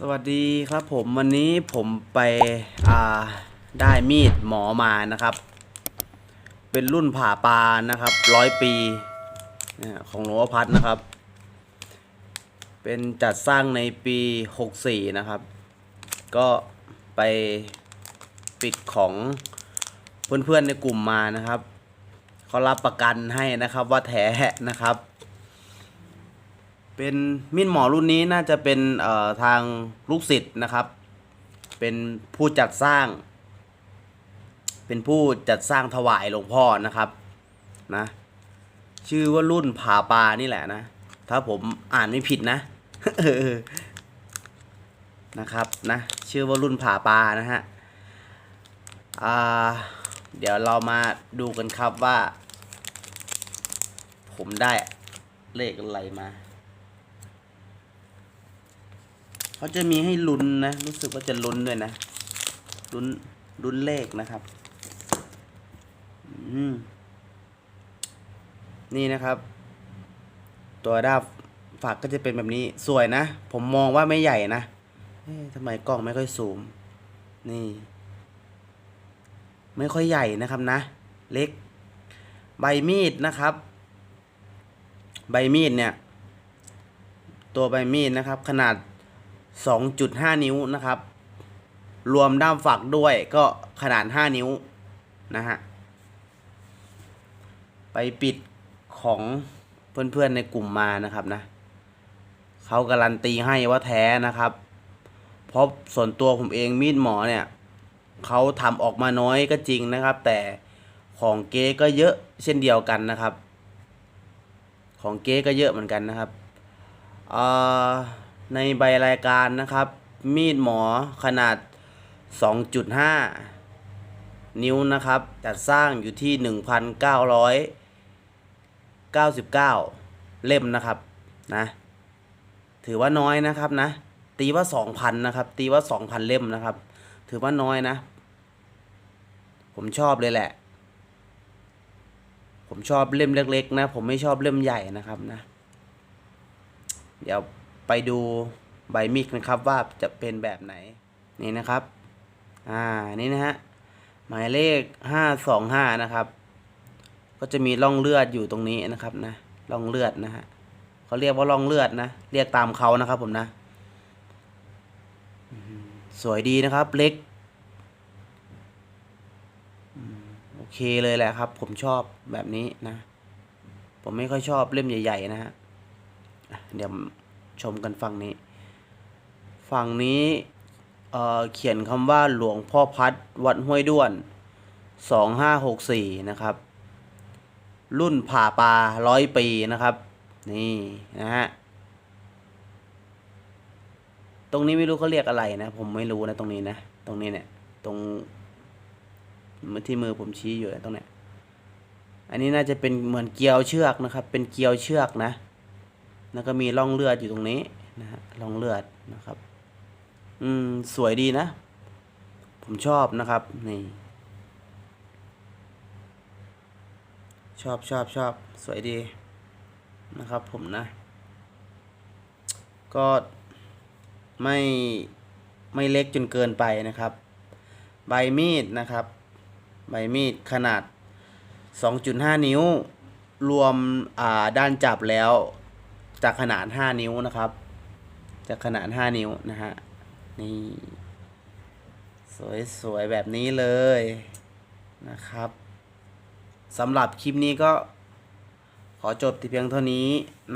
สวัสดีครับผมวันนี้ผมไปอ่าได้มีดหมอมานะครับ เป็นรุ่นผ่าปลานะครับร้อยปีของหลวงพ่อพัดนะครับ เป็นจัดสร้างในปี 64 นะครับ ก็ไปปิดของเพื่อนๆในกลุ่มมานะครับเขารับประกันให้นะครับว่าแท้นะครับ เป็นมีดหมอรุ่นนี้น่าจะเป็นเอ่อทางลูกศิษย์นะครับ เป็นผู้จัดสร้าง เป็นผู้จัดสร้างถวายหลวงพ่อนะครับนะชื่อว่ารุ่นผ่าปลานี่แหละนะ ถ้าผมอ่านไม่ผิดนะนะครับนะชื่อว่ารุ่นผ่าปลานะฮะอ่าเดี๋ยวเรามาดูกันครับว่า ผมได้เลขอะไรมา เขาจะมีให้ลุ้นนะ รู้สึกว่าจะลุ้นด้วยนะลุ้นลุ้นเลขนะครับ อืม นี่นะครับ ตัวด้าฝักก็จะเป็นแบบนี้สวยนะ ผมมองว่าไม่ใหญ่นะทำไมกล้องไม่ค่อยซูม นี่ ไม่ค่อยใหญ่นะครับนะ เล็ก ใบมีดนะครับ ใบมีดเนี่ย ตัวใบมีดนะครับ ขนาด 2.5 นิ้วนะครับ รวมด้ามฝักด้วยก็ขนาด 5 นิ้วนะฮะ ไปปิดของเพื่อนๆในกลุ่มมานะครับนะเขาการันตีให้ว่าแท้นะครับ เพราะส่วนตัวผมเองมีดหมอเนี่ยเขาทำออกมาน้อยก็จริงนะครับ แต่ของเก๊ก็เยอะเช่นเดียวกันนะครับ ของเก๊ก็เยอะเหมือนกันนะครับอ่อ ในใบรายการนะครับ มีดหมอขนาด 2.5 นิ้วนะครับ จัดสร้างอยู่ที่ 1,999 เล่มนะครับนะถือว่าน้อยนะครับนะ ตีว่า 2,000 นะครับ ตีว่า 2,000 เล่มนะครับ ถือว่าน้อยนะ ผมชอบเลยแหละ ผมชอบเล่มเล็ก ๆ นะ ผมไม่ชอบเล่มใหญ่นะครับนะ เดี๋ยว ไปดูใบมีดนะครับว่าจะเป็นแบบไหนนี่นะครับ อ่านี่นะฮะหมายเลขห้าสองห้านะครับ ก็จะมีร่องเลือดอยู่ตรงนี้นะครับนะร่องเลือดนะฮะเขาเรียกว่าร่องเลือดนะเรียกตามเขานะครับผมนะสวยดีนะครับ เล็กโอเคเลยแหละครับ ผมชอบแบบนี้นะ ผมไม่ค่อยชอบเล่มใหญ่ ๆ นะฮะเดี๋ยว ชมกันฝั่งนี้ ฝั่งนี้เเขียนคำว่าหลวงพ่อพัดวัดห้วยด้วนสองห้าหกสี่นะครับ รุ่นผ่าปลาร้อยปีนะครับ นี่นะฮะ ตรงนี้ไม่รู้เขาเรียกอะไรนะ ผมไม่รู้นะตรงนี้นะ ตรงนี้เนี่ย ตรงที่มือผมชี้อยู่นะตรงเนี้ยอันนี้น่าจะเป็นเหมือนเกลียวเชือกนะครับ เป็นเกลียวเชือกนะ แล้วก็มีร่องเลือดอยู่ตรงนี้นะฮะร่องเลือดนะครับ อืม สวยดีนะ ผมชอบนะครับ นี่ ชอบชอบชอบ สวยดีนะครับ ผมนะ ก็ไม่ไม่เล็กจนเกินไปนะครับ ใบมีดนะครับ ใบมีดขนาด 2.5 นิ้ว รวมอ่าด้านจับแล้ว จากขนาด 5 นิ้วนะครับ จากขนาด 5 นิ้วนะฮะ นี่ สวยๆ แบบนี้เลยนะครับสำหรับคลิปนี้ก็ขอจบที่เพียงเท่านี้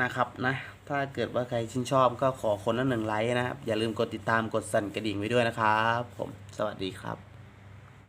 นะครับนะ ถ้าเกิดว่าใครชื่นชอบก็ขอคนละหนึ่งไลค์นะครับ อย่าลืมกดติดตามกดสั่นกระดิ่งไว้ด้วยนะครับ ผม สวัสดีครับ